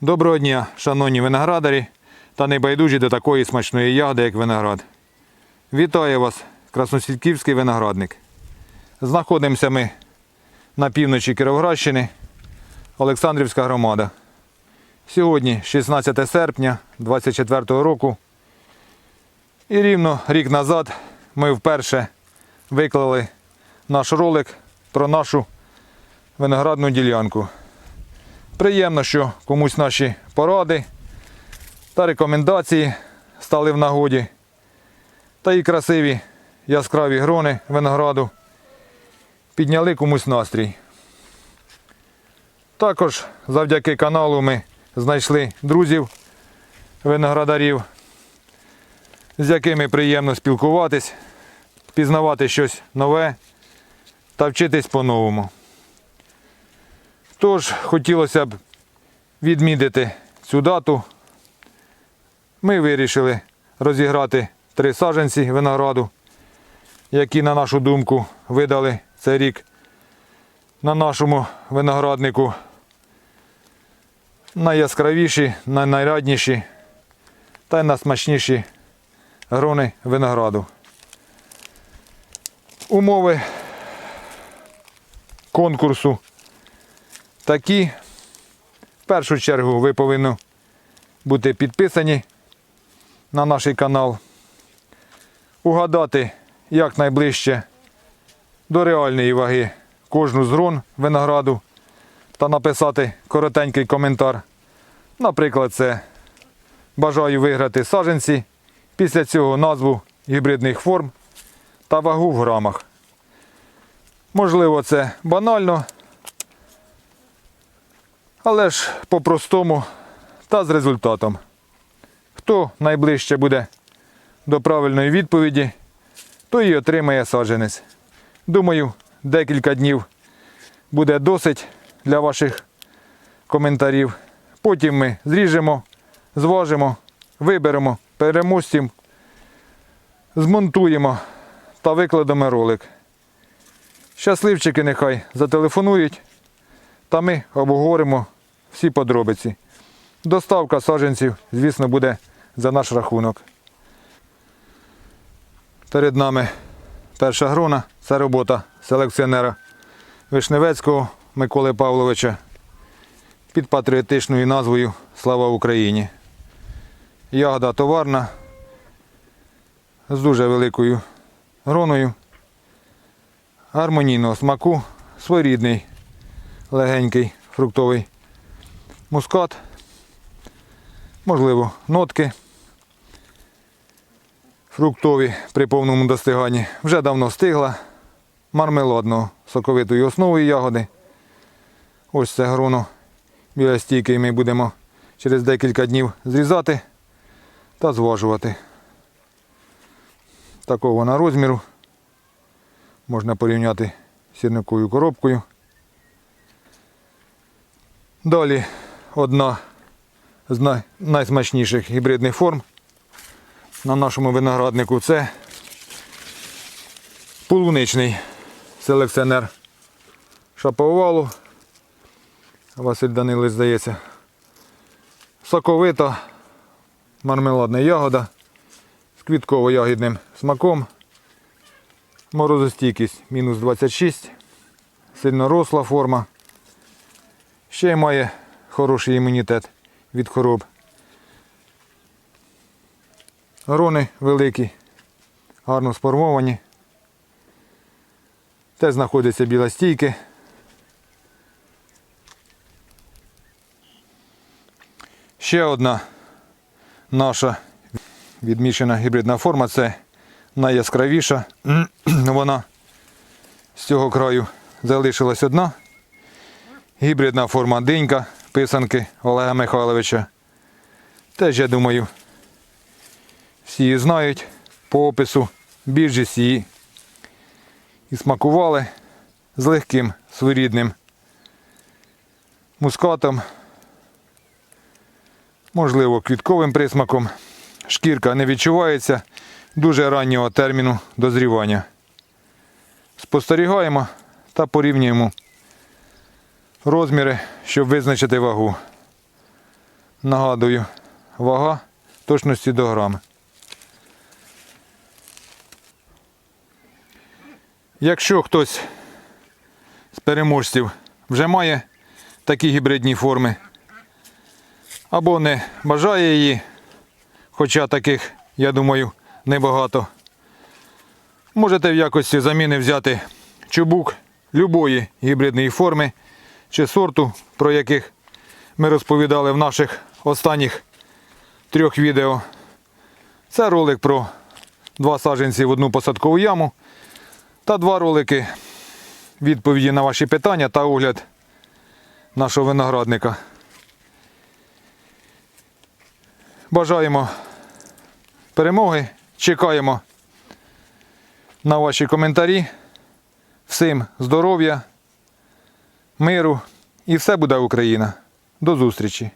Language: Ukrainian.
Доброго дня, шановні виноградарі та небайдужі до такої смачної ягоди, як виноград. Вітаю вас, Красносільківський виноградник. Знаходимося ми на півночі Кіровоградщини, Олександрівська громада. Сьогодні 16 серпня 2024 року. І рівно рік назад ми вперше виклали наш ролик про нашу виноградну ділянку. Приємно, що комусь наші поради та рекомендації стали в нагоді. Та і красиві яскраві грони винограду підняли комусь настрій. Також завдяки каналу ми знайшли друзів виноградарів, з якими приємно спілкуватись, пізнавати щось нове та вчитись по-новому. Тож хотілося б відмітити цю дату. Ми вирішили розіграти три саджанці винограду, які, на нашу думку, видали цей рік на нашому винограднику найяскравіші, най- найрадніші та й найсмачніші грони винограду. Умови конкурсу такі. В першу чергу ви повинні бути підписані на наш канал, угадати якнайближче до реальної ваги кожну з грон винограду та написати коротенький коментар. Наприклад, це бажаю виграти саджанці, після цього назву гібридних форм та вагу в грамах. Можливо, це банально, але ж по-простому та з результатом. Хто найближче буде до правильної відповіді, той і отримає саджанець. Думаю, декілька днів буде досить для ваших коментарів. Потім ми зріжемо, зважимо, виберемо переможців, змонтуємо та викладемо ролик. Щасливчики нехай зателефонують, та ми обговоримо всі подробиці. Доставка саджанців, звісно, буде за наш рахунок. Перед нами перша грона це робота селекціонера Вишневецького Миколи Павловича під патріотичною назвою Слава Україні. Ягода товарна з дуже великою гроною, гармонійного смаку, своєрідний легенький фруктовий мускат, можливо, нотки фруктові при повному достиганні. Вже давно стигла мармеладного соковитою основою ягоди. Ось це гроно біля стійки ми будемо через декілька днів зрізати та зважувати. Такого вона розміру. Можна порівняти з сірниковою коробкою. Далі одна з найсмачніших гібридних форм на нашому винограднику це полуничний селекціонер шаповалу. Василь Данилович, здається. Соковита мармеладна ягода з квітково-ягідним смаком. Морозостійкість мінус 26. Сильно росла форма. Ще має хороший імунітет від хвороб. Грони великі, гарно сформовані. Те знаходяться біля стійки. Ще одна наша відмічена гібридна форма це найяскравіша. Вона з цього краю залишилась одна. Гібридна форма динька писанки Олега Михайловича. Теж, я думаю, всі її знають по опису. Більшість її і смакували з легким своєрідним мускатом, можливо, квітковим присмаком. Шкірка не відчувається дуже раннього терміну дозрівання. Спостерігаємо та порівнюємо розміри, щоб визначити вагу. Нагадую, вага точності до грам. Якщо хтось з переможців вже має такі гібридні форми, або не бажає її, хоча таких, я думаю, небагато, можете в якості заміни взяти чубук любої гібридної форми чи сорту, про яких ми розповідали в наших останніх трьох відео. Це ролик про два саджанці в одну посадкову яму та два ролики відповіді на ваші питання та огляд нашого виноградника. Бажаємо перемоги, чекаємо на ваші коментарі. Всім здоров'я, миру і все буде Україна. До зустрічі!